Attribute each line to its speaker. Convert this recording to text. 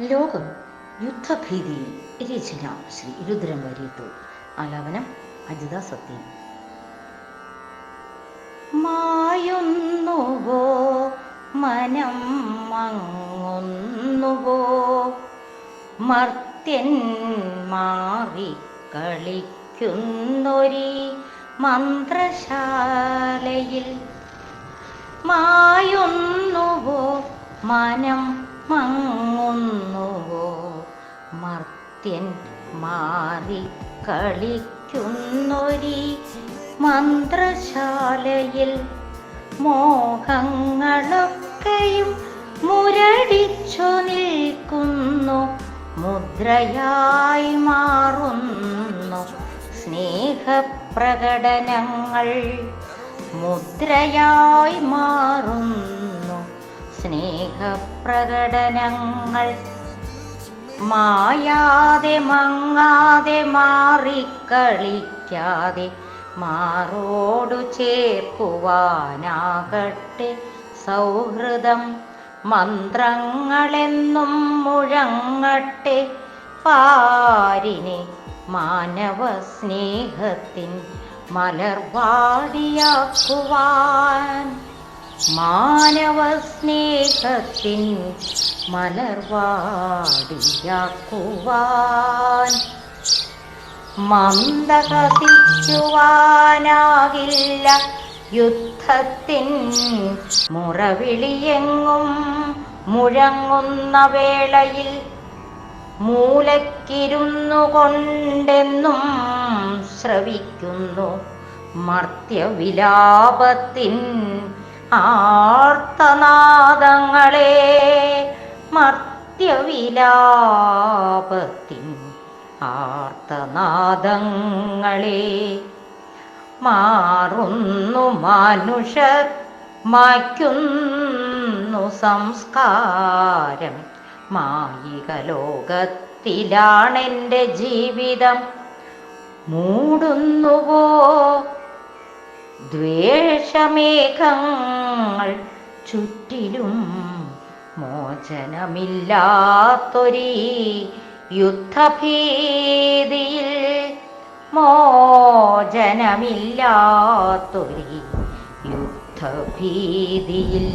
Speaker 1: ലോകം യുദ്ധഭീതിയിൽ രചന ശ്രീ രുദ്രം വരീത്തു ആലാപനം അജിത സത്യൻ. മായുന്നുവോ? മനം മങ്ങുന്നുവോ? മർത്യൻ മാറി കളിക്കുന്നൊരി മന്ത്രശാലയിൽ മായുന്നുവോ? മനം മങ്ങുന്നുവോ? മർത്യൻ മാറി കളിക്കുന്നൊരി മന്ത്രശാലയിൽ മോഹങ്ങളൊക്കെയും മുരടിച്ചു നിൽക്കുന്നു മുദ്രയായി മാറുന്നു. സ്നേഹപ്രകടനങ്ങൾ മുദ്രയായി മാറുന്നു. സ്നേഹപ്രകടനങ്ങൾ. മായാതെ മങ്ങാതെ മാറിക്കളിക്കാതെ മാറോടു ചേർക്കുവാനാകട്ടെ. സൗഹൃദം മന്ത്രങ്ങളെന്നും മുഴങ്ങട്ടെ. പാരിനെ മാനവ സ്നേഹത്തിൻ മലർവാടിയാക്കുവാൻ. മാനവ സ്നേഹത്തിൻ മലർവാടിയാക്കുവാൻ മന്ദഹസിക്കുവാനാകില്ല യുദ്ധത്തിൻ മുറവിളിയെങ്ങും മുഴങ്ങുന്ന വേളയിൽ മൂലക്കിരുന്നു കൊണ്ടെന്നും ശ്രവിക്കുന്നു മർത്യവിലാപത്തിൻ ആർത്തനാദങ്ങളെ മർത്യവിലാപത്തിൻ ആർത്തനാദങ്ങളെ മാറുന്നു മനുഷ്യർ മായ്ക്കുന്നു സംസ്കാരം. മായിക ലോകത്തിലാണെന്റെ ജീവിതം. മൂടുന്നുവോ ദ്വേഷമേഘങ്ങൾ ചുറ്റിലും മോചനമില്ലാത്തൊരീ യുദ്ധഭീതിയിൽ മോചനമില്ലാത്തൊരീ യുദ്ധഭീതിയിൽ.